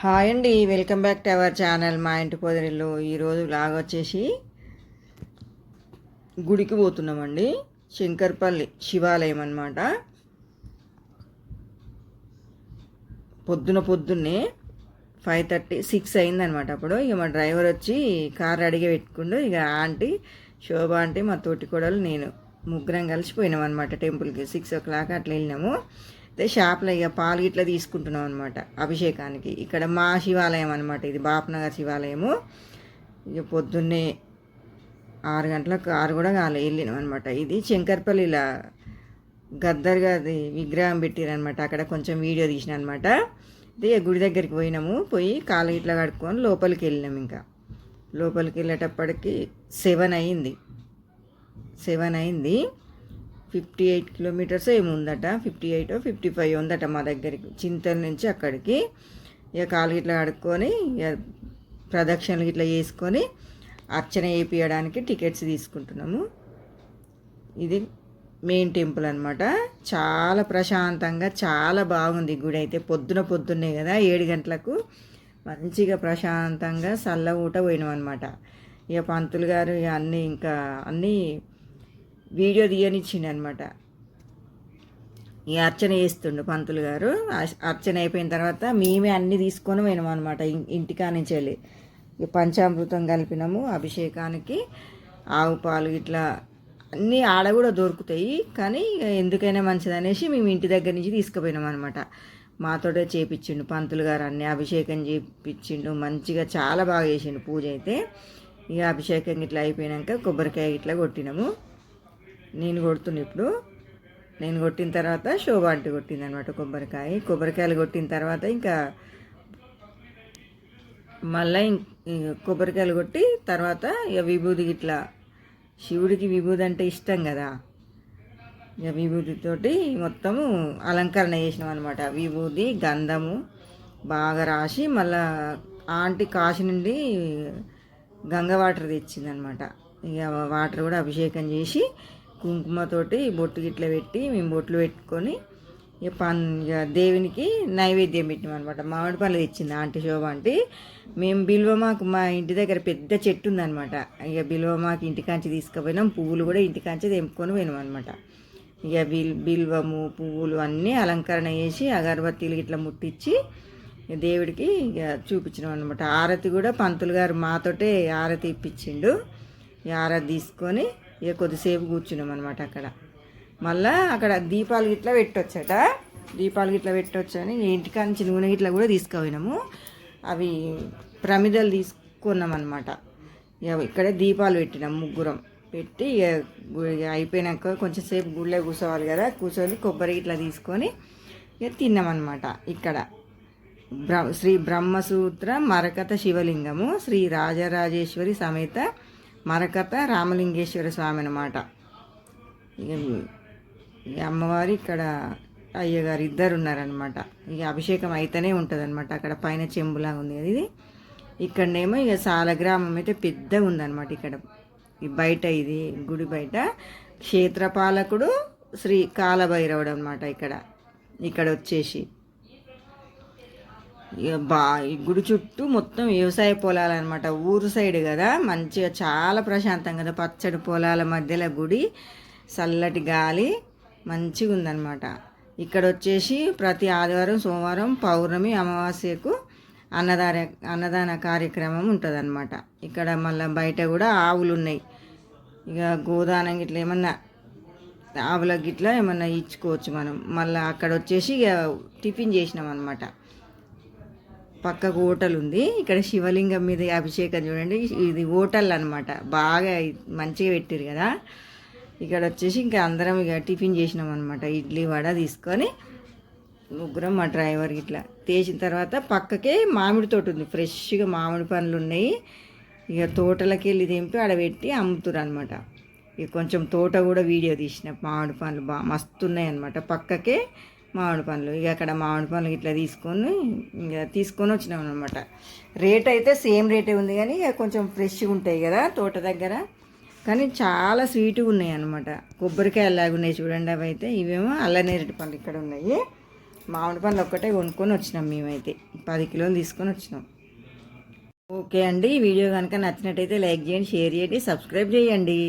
Hi అండి welcome back to our channel మా ఇంటి పొదరిలో ఈరోజు లాగ్ వచ్చేసి గుడికి పోతున్నామండి. శంకర్పల్లి శివాలయం అన్నమాట. పొద్దున పొద్దున్నే ఫైవ్ థర్టీ సిక్స్ అయిందనమాట అప్పుడు. ఇక మా డ్రైవర్ వచ్చి కార్ అడిగి పెట్టుకుండు. ఇక ఆంటీ శోభ ఆంటీ మా తోటి కోడలు నేను ముగ్గురం కలిసిపోయినాం అనమాట టెంపుల్కి. సిక్స్ ఓ క్లాక్ అట్లా వెళ్ళినాము. అదే షాప్లో ఇక పాలు ఇట్లా తీసుకుంటున్నాం అనమాట అభిషేకానికి. ఇక్కడ మా శివాలయం అనమాట ఇది. బాపనగర్ శివాలయము. ఇక పొద్దున్నే ఆరు గంటలకు ఆరు కూడా కాలే వెళ్ళినాం అనమాట ఇది శంకర్పల్లిలా గద్దర్గా అది విగ్రహం పెట్టిరనమాట అక్కడ కొంచెం వీడియో తీసిన అనమాట ఇది గుడి దగ్గరికి పోయినాము. పోయి కాలు ఇట్లా కడుక్కొని లోపలికి వెళ్ళినాం ఇంకా. లోపలికి వెళ్ళేటప్పటికి సెవెన్ అయింది. సెవెన్ అయింది. ఫిఫ్టీ ఎయిట్ కిలోమీటర్స్ ఏముందట? ఫిఫ్టీ ఎయిట్ ఫిఫ్టీ ఫైవ్ ఉందట మా దగ్గరికి చింతల నుంచి అక్కడికి. ఇక కాలు ఇట్లా కడుక్కొని ఇక ప్రదక్షిణలు గిట్లా చేసుకొని అర్చన చేయించడానికి టికెట్స్ తీసుకుంటున్నాము. ఇది మెయిన్ టెంపుల్ అనమాట చాలా ప్రశాంతంగా చాలా బాగుంది గుడి అయితే. పొద్దున పొద్దున్నే కదా ఏడు గంటలకు మంచిగా ప్రశాంతంగా సల్ల ఊట పోయినాం అనమాట ఇక పంతులు గారు ఇక అన్నీ ఇంకా అన్నీ వీడియో తీయనిచ్చిండు అనమాట ఈ అర్చన చేస్తుండు పంతులు గారు. అర్చన అయిపోయిన తర్వాత మేమే అన్నీ తీసుకొని పోయినాం అనమాట ఇంటికా నుంచి వెళ్ళి ఇక పంచామృతం కలిపినాము అభిషేకానికి ఆవు పాలు ఇట్లా అన్నీ ఆడ కూడా దొరుకుతాయి. కానీ ఇక ఎందుకైనా మంచిది అనేసి మేము ఇంటి దగ్గర నుంచి తీసుకుపోయినాం అనమాట మాతోటే చేపించిండు పంతులు గారు అన్ని అభిషేకం చేపించిండు మంచిగా చాలా బాగా చేసిండు పూజ అయితే. ఇక అభిషేకం ఇట్లా అయిపోయినాక కొబ్బరికాయ ఇట్లా కొట్టినాము. నేను కొడుతున్నా ఇప్పుడు. నేను కొట్టిన తర్వాత శోభ అంటే కొట్టింది అనమాట కొబ్బరికాయ. కొబ్బరికాయలు కొట్టిన తర్వాత ఇంకా మళ్ళీ కొబ్బరికాయలు కొట్టి తర్వాత ఇక విభూది ఇట్లా శివుడికి విభూది అంటే ఇష్టం కదా. ఇక విభూతితోటి మొత్తము అలంకరణ చేసినాం అనమాట విభూది గంధము బాగా రాసి మళ్ళా ఆంటీ కాశీ నుండి గంగ వాటర్ తెచ్చిందనమాట ఇక వాటర్ కూడా అభిషేకం చేసి కుంకుమతోటి బొట్టు గిట్ల పెట్టి మేము బొట్లు పెట్టుకొని ఇక పన్ ఇక దేవునికి నైవేద్యం పెట్టినాం అనమాట మామిడి పళ్ళు తెచ్చింది ఆంటీ శోభ ఆంటీ. మేము బిల్వమాకు మా ఇంటి దగ్గర పెద్ద చెట్టు ఉందనమాట ఇక బిల్వమాకు ఇంటికాంచి తీసుకుపోయినాం. పువ్వులు కూడా ఇంటికాంచి తెంపుకొని పోయినాం అనమాట ఇక బిల్ బిల్వము పువ్వులు అన్నీ అలంకరణ చేసి అగరబత్తీలు ఇట్లా ముట్టించి దేవుడికి ఇక చూపించినాం అనమాట ఆరతి కూడా పంతులు గారు మాతోటే ఆరతి ఇప్పించిండు. ఈ ఆరతి తీసుకొని ఇక కొద్దిసేపు కూర్చున్నాం అనమాట అక్కడ. మళ్ళా అక్కడ దీపాలు గిట్లా పెట్టొచ్చట. దీపాలు గిట్లా పెట్టొచ్చని ఇంటికా నుంచి నూనె గిట్లా కూడా తీసుకుపోయినాము. అవి ప్రమిదలు తీసుకున్నాం అనమాట ఇక ఇక్కడే దీపాలు పెట్టినాం ముగ్గురం. పెట్టి ఇక ఇక అయిపోయినాక కొంచెం సేపు గుళ్ళో కూర్చోవాలి కదా. కూర్చొని కొబ్బరి ఇట్లా తీసుకొని ఇక తిన్నామన్నమాట ఇక్కడ. బ్ర శ్రీ బ్రహ్మసూత్ర మరకత శివలింగము శ్రీ రాజరాజేశ్వరి సమేత మరకత రామలింగేశ్వర స్వామి అన్నమాట. ఇక అమ్మవారు ఇక్కడ అయ్యగారు ఇద్దరు ఉన్నారనమాట ఇక అభిషేకం అయితేనే ఉంటుందన్నమాట. అక్కడ పైన చెంబులాగా ఉంది కదా ఇది. ఇక్కడనేమో ఇక సాలగ్రామం అయితే పెద్దగా ఉందన్నమాట ఇక్కడ. ఈ బయట ఇది గుడి బయట క్షేత్రపాలకుడు శ్రీ కాలభైరవుడు అనమాట ఇక్కడ. ఇక్కడ వచ్చేసి. బా ఈ గుడి చుట్టూ మొత్తం వ్యవసాయ పొలాలు అనమాట ఊరు సైడ్ కదా. మంచిగా చాలా ప్రశాంతం కదా పచ్చడి పొలాల మధ్యలో గుడి చల్లటి గాలి మంచిగా ఉందన్నమాట. ఇక్కడ వచ్చేసి ప్రతి ఆదివారం సోమవారం పౌర్ణమి అమావాస్యకు అన్నదాన అన్నదాన కార్యక్రమం ఉంటుందన్నమాట. ఇక్కడ మళ్ళీ బయట కూడా ఆవులు ఉన్నాయి. ఇక గోదానం గిట్లా ఏమన్నా ఆవుల గిట్లా ఏమన్నా ఇచ్చుకోవచ్చు మనం. మళ్ళీ అక్కడ వచ్చేసి ఇక టిఫిన్ చేసినాం అనమాట పక్కకు హోటల్ ఉంది. ఇక్కడ శివలింగం మీద అభిషేకం చూడండి. ఇది హోటల్ అనమాట బాగా మంచిగా పెట్టారు కదా. ఇక్కడ వచ్చేసి ఇంకా అందరం ఇక టిఫిన్ చేసినాం అనమాట ఇడ్లీ వడ తీసుకొని ముగ్గురం మా డ్రైవర్ ఇట్లా. తీసిన తర్వాత పక్కకే మామిడి తోట ఉంది. ఫ్రెష్గా మామిడి పండ్లు ఉన్నాయి. ఇక తోటలకి వెళ్ళి తెంపి ఆడ పెట్టి అమ్ముతురు అనమాట ఇక కొంచెం తోట కూడా వీడియో తీసిన. మామిడి పండ్లు బాగా మస్తు ఉన్నాయి అనమాట పక్కకే మామిడి పండ్లు. ఇక అక్కడ మామిడి పండ్లు ఇట్లా తీసుకొని ఇక తీసుకొని వచ్చినాం అనమాట రేట్ అయితే సేమ్ రేటే ఉంది కానీ ఇక కొంచెం ఫ్రెష్గా ఉంటాయి కదా తోట దగ్గర. కానీ చాలా స్వీట్గా ఉన్నాయి అనమాట కొబ్బరికాయ అలాగ ఉన్నాయి చూడండి అవి అయితే. ఇవేమో అల్ల పండ్లు ఇక్కడ ఉన్నాయి. మామిడి పండ్లు ఒక్కటే కొనుక్కొని వచ్చినాం మేమైతే. పది కిలోలు తీసుకొని వచ్చినాం. ఓకే అండి. వీడియో కనుక నచ్చినట్టయితే లైక్ చేయండి షేర్ చేయండి సబ్స్క్రైబ్ చేయండి.